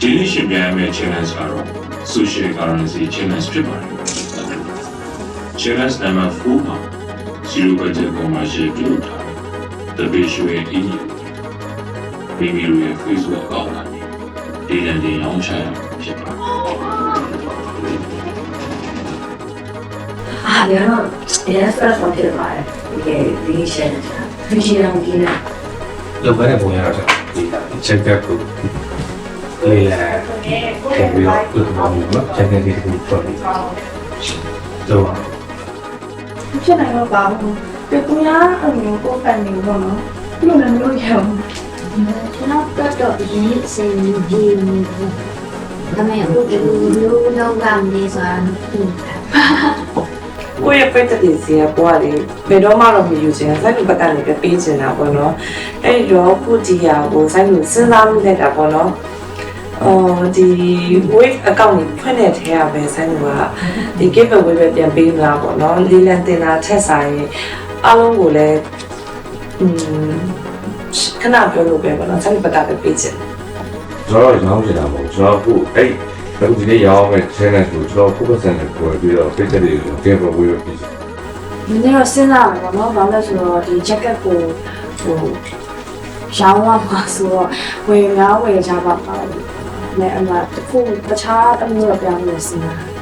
ဒီနေ့ရှင်ပြိုင်ရမယ့် challenge ကတော့ social currency challenge ဖြစ်ပါတယ် challenge number 4မှာ zero budget commercial ပြုလုပ်ထားတယ် the visual in India မိမိတို့ရဲ့ Facebook အကောင့်ကနေဒီလန်တင်ရောင်းချရမှာဖြစ်ပါတယ်အာရတော့ရစပစ်ဖြစ်ပါတယ်ဒီဒီရှယ်ဒီရှယ်အောင်ကြီးနေလုပ်ခဲ့တဲ့ပုံရတော့ဒီချက်က ပ်ကိုလေးလာခဲ့ပြီးတော့ဥပမာမျိုးချက်ကပ်လေးကိုထွက်ပြီးတော့ဖြစ်နိုင်တော့ပါဘူးပြကူရအမျိုးကိုပန်နေတော့နော်ဘယ်လိုလဲမလို့ရအောင်ကျွန်တော်တော့ဒီနေ့စင်ဒီနေဘူးဒါမဲ့အခုဒီလိုလောကနေဆိုတာကိုယ့်ရဲ့ပိတ်သက်တွေစီကဘွားလေးဘယ်တော့မှတော့မယူချင်ဘူးစိုက်လူပတ်ကနေပဲပေးချင်တာပေါ့နော်အဲ့ဒီတော့ခုဒီဟာကိုစိုက်လူစဉ်းစားမှုနဲ့တာပေါ့နော် အော်ဒီ wave account ကိုဖွင့်တဲ့ထဲကပဲစိုက်လူကဒီ giveaway ပဲပြန်ပေးမလားပေါ့နော်လေးလံတင်တာထက်ဆိုင်အားလုံးကိုလည်းอืมခဏပြောလို့ပဲပေါ့နော်စိုက်လူပတ်ကပဲပေးချင်တယ်ကျွန်တော်ရောင်းနေတာမဟုတ်ကျွန်တော်အခုအဲ့အခုဒီနေ့ရောင်းမဲ့ challenge ကိုကျွန်တော်ဖုန်းဆက်နေပေါ်ပြီးတော့ page တွေကို game ဝေးပြီးဒီနေ့တော့စဉ်းစားမယ်ပေါ့နော်ဘာလို့လဲဆိုတော့ဒီ jacket ကိုဟိုရောင်းရမှာဆိုတော့ဝယ်များဝယ်ကြပါပါ မယ်အမှတခုတခြားတမျိုးတော့ပြောင်းလို့စဉ်းစား